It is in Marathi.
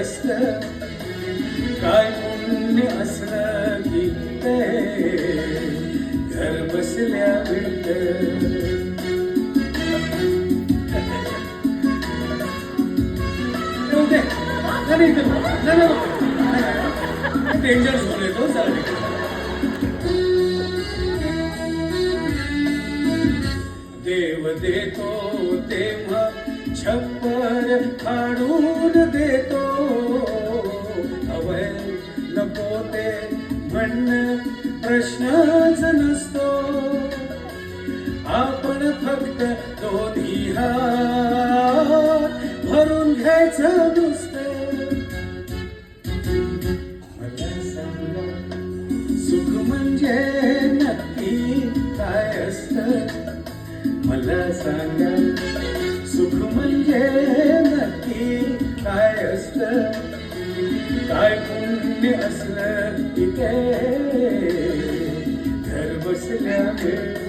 काय काय पुण्य असलं की ते? घर बसल्या मिळत डेंजर झोन येतो देव देतो तेव्हा छप्पर फाडून देतो. नको ते म्हणणं प्रश्नच नसतो. आपण फक्त दोन्ही हात भरून घ्यायचं नुसतं. मला सांगा सुख म्हणजे नक्की काय असत? मला सांगा सुख म्हणजे नक्की घर बसल्या मिळत